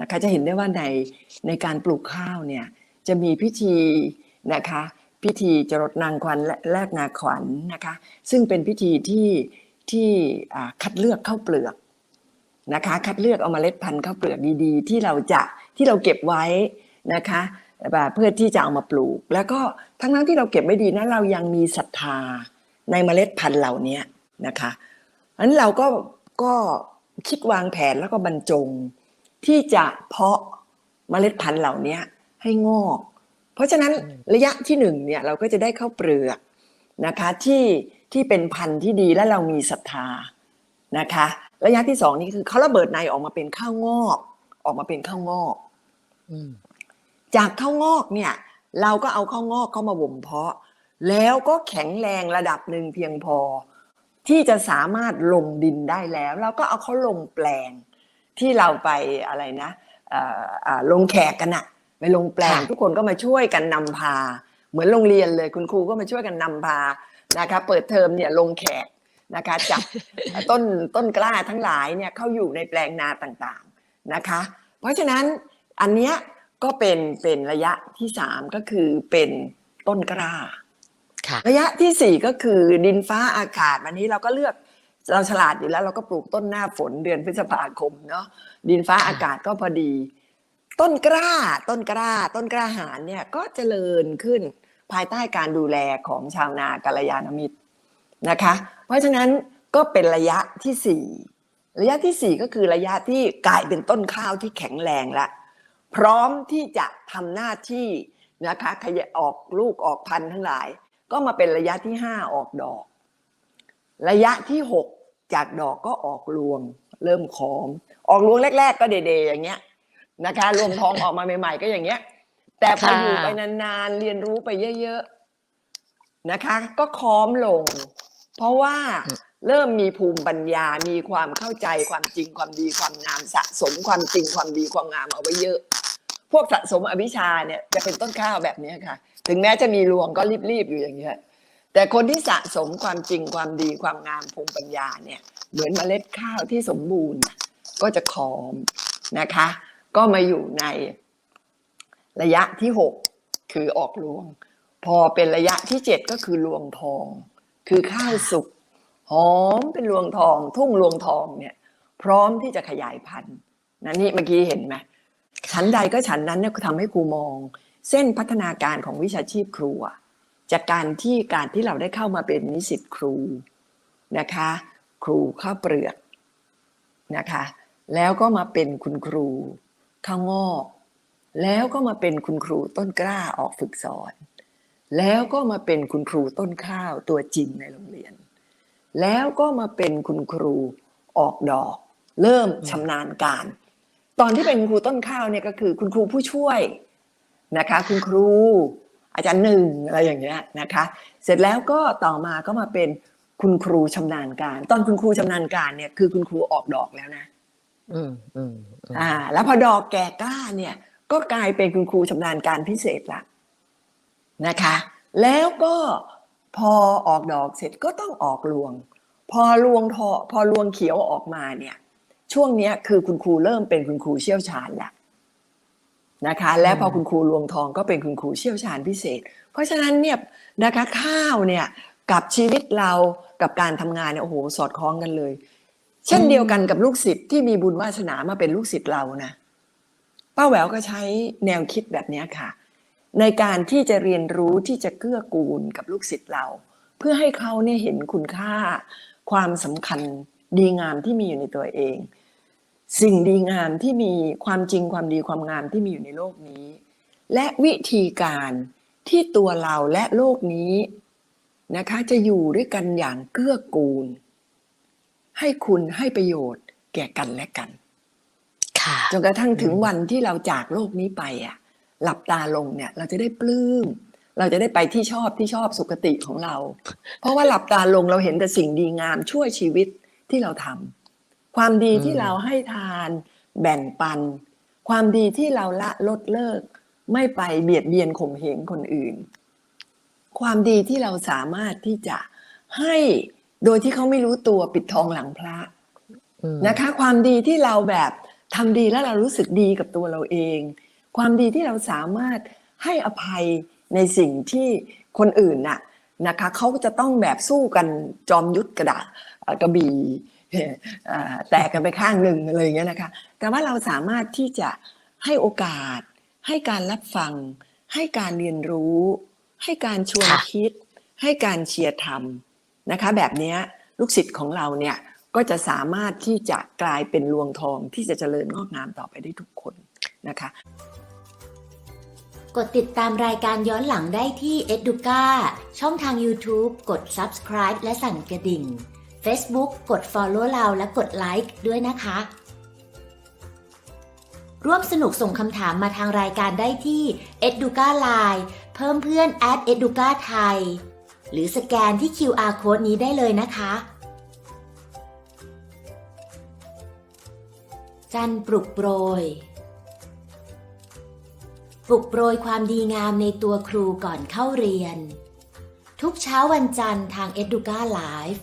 นะคะจะเห็นได้ว่าในในการปลูกข้าวเนี่ยจะมีพิธีนะคะพิธีจรดนางควันและแลกนาขวัญนะคะซึ่งเป็นพิธีที่ที่คัดเลือกข้าวเปลือกนะคะคัดเลือกเอามาเล็ดพันธุ์ข้าวเปลือกดีๆ ที่เราจะที่เราเก็บไว้นะคะแบบเพื่อที่จะเอามาปลูก แล้วก็ทั้งนั้นที่เราเก็บไม่ดีนะเรายังมีศรัทธาในเมล็ดพันธุ์เหล่านี้นะคะอันเราก็ก็คิดวางแผนแล้วก็บรรจง ที่จะเพาะเมล็ดพันธุ์เหล่านี้ให้งอก เพราะฉะนั้นระยะที่หนึ่งเนี่ยเราก็จะได้ข้าวเปลือกนะคะที่ที่เป็นพันธุ์ที่ดีและเรามีศรัทธานะคะ ระยะที่สองนี่คือเขาระเบิดในออกมาเป็นข้าวงอก ออกมาเป็นข้าวงอกอืมจากข้าวงอกเนี่ย เราก็เอาข้าวงอกเข้ามาบ่มเพาะ แล้วก็แข็งแรงระดับหนึ่งเพียงพอ ที่จะสามารถลงดินได้แล้ว เราก็เอาเขาลงแปลง ที่เราไปอะไรนะเอ่ออ่าลงแขกกันอะไปลงแปลงทุกคนก็มาช่วยกันนำพา เหมือนโรงเรียนเลยคุณครูก็มาช่วยกันนำพานะคะ เปิดเทอมเนี่ยลงแขกนะคะจับต้นต้นกล้าทั้งหลายเนี่ยเข้าอยู่ในแปลงนาต่างๆนะคะ เพราะฉะนั้นอันเนี้ยก็เป็นเป็นระยะที่สามก็คือเป็นต้นกล้าค่ะระยะที่สี่ก็คือดินฟ้าอากาศวันนี้เราก็เลือก เราฉลาดอยู่แล้วเราก็ปลูกต้นหน้าฝนเดือนพฤษภาคมเนาะดินฟ้าอากาศก็พอดี ต้นกล้าต้นกล้า ต้นกล้าหารเนี่ยก็เจริญขึ้นภายใต้การดูแลของชาวนากัลยาณมิตรนะคะ เพราะฉะนั้นก็เป็นระยะที่สี่ระยะที่สี่ก็คือระยะที่กลายเป็นต้นข้าวที่แข็งแรงละพร้อมที่จะทำหน้าที่นะคะขยายออกลูกออกพันธุ์ทั้งหลาย ก็มาเป็นระยะที่ห้าออกดอก ระยะที่หกจากดอกก็ออกรวง เริ่มขอม ออกรวงแรก ๆ ก็เดๆอย่างเงี้ยนะคะ รวงทองออกมาใหม่ ๆ ก็อย่างเงี้ย แต่พออยู่ไปนานๆเรียนรู้ไปเยอะๆนะคะ ก็ค้อมลง เพราะว่าเริ่มมีภูมิปัญญา มีความเข้าใจความจริงความดีความงามสะสมความจริงความดีความงามเอาไว้เยอะ พวกสะสมอวิชชาเนี่ยจะเป็นต้นข้าวแบบเนี้ยค่ะ ถึงแม้จะมีรวงก็รีบๆอยู่อย่างเงี้ย แต่คนที่สะสมความจริงความดีความงามภูมิปัญญาเนี่ยเหมือนเมล็ดข้าวที่สมบูรณ์ก็จะขอมนะคะ ก็มาอยู่ในระยะที่หกคือออกรวง พอเป็นระยะที่เจ็ดก็คือรวงทอง คือข้าวสุกหอมเป็นรวงทอง ทุ่งรวงทองเนี่ย พร้อมที่จะขยายพันธุ์นั่นนี่เมื่อกี้เห็นไหมชั้นใดก็ชั้นนั้นเนี่ยทำให้ครูมอง เส้นพัฒนาการของวิชาชีพครูอะ จากการที่การที่เราได้เข้ามาเป็นนิสิตครูนะคะ ครูข้าวเปลือกนะคะ แล้วก็มาเป็นคุณครูข้าวงอกแล้วก็มาเป็นคุณครูต้นกล้าออกฝึกสอน แล้วก็มาเป็นคุณครูต้นข้าวตัวจริงในโรงเรียน แล้วก็มาเป็นคุณครูออกดอก เริ่มชำนาญการ ตอนที่เป็นครูต้นข้าวเนี่ยก็คือคุณครูผู้ช่วยนะคะ คุณครู อาจารย์หนึ่งอะไรอย่างเงี้ยนะคะ เสร็จแล้วก็ต่อมาก็มาเป็นคุณครูชำนาญการ ตอนคุณครูชำนาญการเนี่ยคือคุณครูออกดอกแล้วนะอืมอืมอืมอ่า แล้วพอดอกแก่กล้าเนี่ย ก็กลายเป็นคุณครูชำนาญการพิเศษละนะคะ แล้วก็พอออกดอกเสร็จก็ต้องออกรวง พอรวงทอพอรวงเขียวออกมาเนี่ย ช่วงเนี้ยคือคุณครูเริ่มเป็นคุณครูเชี่ยวชาญแล้ว นะคะ และพอคุณครูรวงทองก็เป็นคุณครูเชี่ยวชาญพิเศษ เพราะฉะนั้นเนี่ยนะคะข้าวเนี่ยกับชีวิตเรากับการทำงานเนี่ยโอ้โหสอดคล้องกันเลย เช่นเดียวกันกับลูกศิษย์ที่มีบุญวาสนามาเป็นลูกศิษย์เรานะป้าแหววก็ใช้แนวคิดแบบนี้ค่ะ ในการที่จะเรียนรู้ที่จะเกื้อกูลกับลูกศิษย์เรา เพื่อให้เขาเนี่ยเห็นคุณค่า ความสำคัญดีงามที่มีอยู่ในตัวเอง สิ่งดีงามที่มีความจริงความดีความงามที่มีอยู่ในโลกนี้ และวิธีการที่ตัวเราและโลกนี้นะคะจะอยู่ด้วยกันอย่างเกื้อกูล ให้คุณให้ประโยชน์แก่กันและกันค่ะจนกระทั่งถึงวันที่เราจากโลกนี้ไปอะ หลับตาลงเนี่ยเราจะได้ปลื้มเราจะได้ไปที่ชอบที่ชอบสุคติของเรา เพราะว่าหลับตาลงเราเห็นแต่สิ่งดีงามช่วยชีวิตที่เราทำ ความดีที่อืมเราให้ทานแบ่งปัน ความดีที่เราละลดเลิก ไม่ไปเบียดเบียนข่มเหงคนอื่น ความดีที่เราสามารถที่จะให้โดยที่เขาไม่รู้ตัวปิดทองหลังพระอืมนะคะ ความดีที่เราแบบทำดีแล้วเรารู้สึกดีกับตัวเราเอง ความดีที่เราสามารถให้อภัยในสิ่งที่คนอื่นน่ะนะคะเขาก็จะต้องแบบสู้กันจอมยุทธกระดาษเอ่อกระบี่เอ่อ แตกกันไปข้างหนึ่งอะไรอย่างเงี้ยนะคะ แต่ว่าเราสามารถที่จะให้โอกาส ให้การรับฟัง ให้การเรียนรู้ ให้การชวนค่ะคิด ให้การเชียร์ทำนะคะ แบบเนี้ยลูกศิษย์ของเราเนี่ยก็จะสามารถที่จะกลายเป็นรวงทองที่จะเจริญงอกงามต่อไปได้ทุกคนนะคะ กดติดตามรายการย้อนหลังได้ที่ Educa ช่องทาง YouTube กด Subscribe และสั่นกระดิ่ง Facebook กด Follow เราและกดไลค์ด้วยนะคะ ร่วมสนุกส่งคำถามมาทางรายการได้ที่ Educa Line เพิ่มเพื่อน at Educa ไทยหรือสแกนที่ QR Code นี้ได้เลยนะคะ จันทร์ปลุกโปรย ปลุกโปรยความดีงามในตัวครูก่อนเข้าเรียน ทุกเช้าวันจันทร์ทาง Educa Live